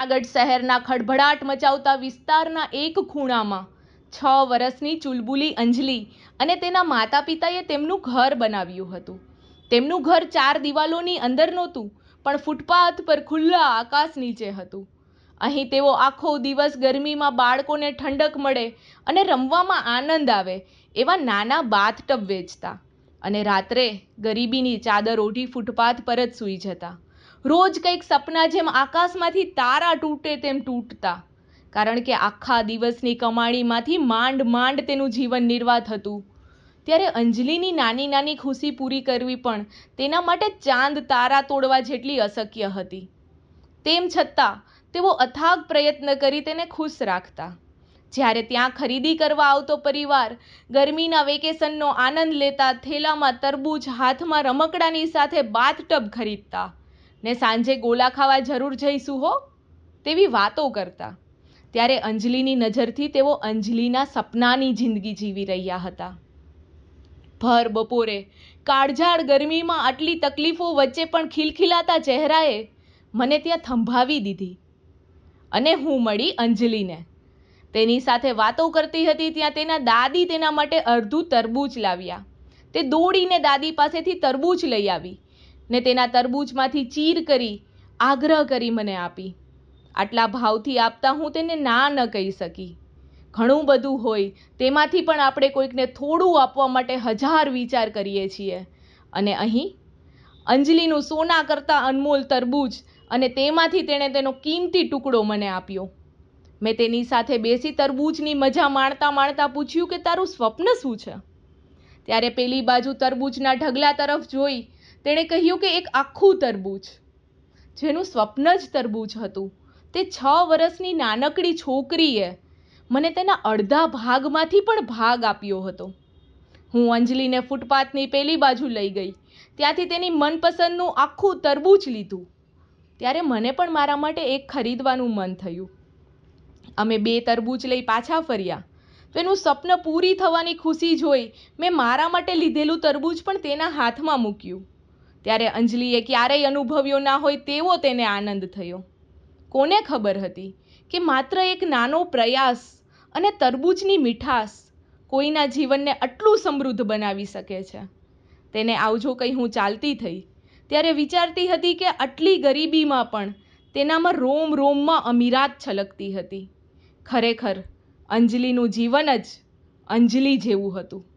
જૂનાગઢ શહેરના ખળભળાટ મચાવતા વિસ્તારના એક ખૂણામાં છ વર્ષની ચુલબુલી અંજલિ અને તેના માતા પિતાએ તેમનું ઘર બનાવ્યું હતું. તેમનું ઘર ચાર દિવાલોની અંદર નહોતું, પણ ફૂટપાથ પર ખુલ્લા આકાશ નીચે હતું. અહીં તેઓ આખો દિવસ ગરમીમાં બાળકોને ઠંડક મળે અને રમવામાં આનંદ આવે એવા નાના બાથટબ વેચતા અને રાત્રે ગરીબીની ચાદર ઓઢી ફૂટપાથ પર જ સૂઈ જતા. રોજ કંઈક સપના જેમ આકાશમાંથી તારા તૂટે તેમ તૂટતા. કારણ કે આખા દિવસની કમાણીમાંથી માંડ માંડ તેનું જીવન નિર્વાહ થતું. ત્યારે અંજલિની નાની નાની ખુશી પૂરી કરવી પણ તેના માટે ચાંદ તારા તોડવા જેટલી અશક્ય હતી. તેમ છતાં, તેઓ અથાગ પ્રયત્ન કરી તેને ખુશ રાખતા. જ્યારે ત્યાં ખરીદી કરવા આવતો પરિવાર ગરમીના વેકેશનનો આનંદ લેતા થેલામાં તરબૂચ હાથમાં રમકડાની સાથે બાથટબ ખરીદતા. ને સાંજે ગોલા ખાવા જરૂર જઈશું હો, તેવી વાતો કરતા. ત્યારે અંજલિની નજરથી તેઓ અંજલિના સપનાની જિંદગી જીવી રહ્યા હતા. ભર બપોરે, કાળઝાળ ગરમીમાં આટલી તકલીફો વચ્ચે પણ ખિલખિલાતા ચહેરાએ મને ત્યાં થંભાવી દીધી. અને હું મળી અંજલિને. તેની સાથે વાતો કરતી હતી ત્યાં તેના દાદી તેના માટે અડધું તરબૂચ લાવ્યા. તે દોડીને દાદી પાસેથી તરબૂચ લઈ આવી. ને તેના તરબૂચમાંથી ચીર કરી, આગ્રહ કરી મને આપી. આટલા ભાવથી આપતા હું તેને ના ન કહી શકી. ઘણું બધું હોય, તેમાંથી પણ આપણે કોઈકને થોડું આપવા માટે હજાર વિચાર કરીએ છીએ. અને અહીં, અંજલિનું સોના કરતાં અનમોલ તરબૂચ અને તેમાંથી તેણે તેનો કિંમતી ટુકડો મને આપ્યો. મેં તેની સાથે બેસી તરબૂચની મજા માણતા માણતા પૂછ્યું કે તારું સ્વપ્ન શું છે? ત્યારે પેલી બાજુ તરબૂચના ઢગલા તરફ જોઈ તેણે કહ્યું કે એક આખું તરબૂચ, જેનું સ્વપ્ન જ તરબૂચ હતું. તે છ વર્ષની નાનકડી છોકરીએ મને તેના અડધા ભાગમાંથી પણ ભાગ આપ્યો હતો. હું અંજલિને ફૂટપાથની પેલી બાજુ લઈ ગઈ. ત્યાંથી તેની મનપસંદનું આખું તરબૂચ લીધું. ત્યારે મને પણ મારા માટે એક ખરીદવાનું મન થયું. અમે બે તરબૂચ લઈ પાછા ફર્યા. તો એનું સ્વપ્ન પૂરી થવાની ખુશી જોઈ મેં મારા માટે લીધેલું તરબૂચ પણ તેના હાથમાં મૂક્યું. ત્યારે અંજલિએ ક્યારેય અનુભવ્યો ના હોય તેવો તેને આનંદ થયો. કોને ખબર હતી કે માત્ર એક નાનો પ્રયાસ અને તરબૂચની મીઠાશ કોઈના જીવનને આટલું સમૃદ્ધ બનાવી શકે છે? તેને આવજો કંઈ હું ચાલતી થઈ. ત્યારે વિચારતી હતી કે આટલી ગરીબીમાં પણ તેનામાં રોમ રોમમાં અમીરાત છલકતી હતી. ખરેખર અંજલિનું જીવન જ અંજલિ જેવું હતું.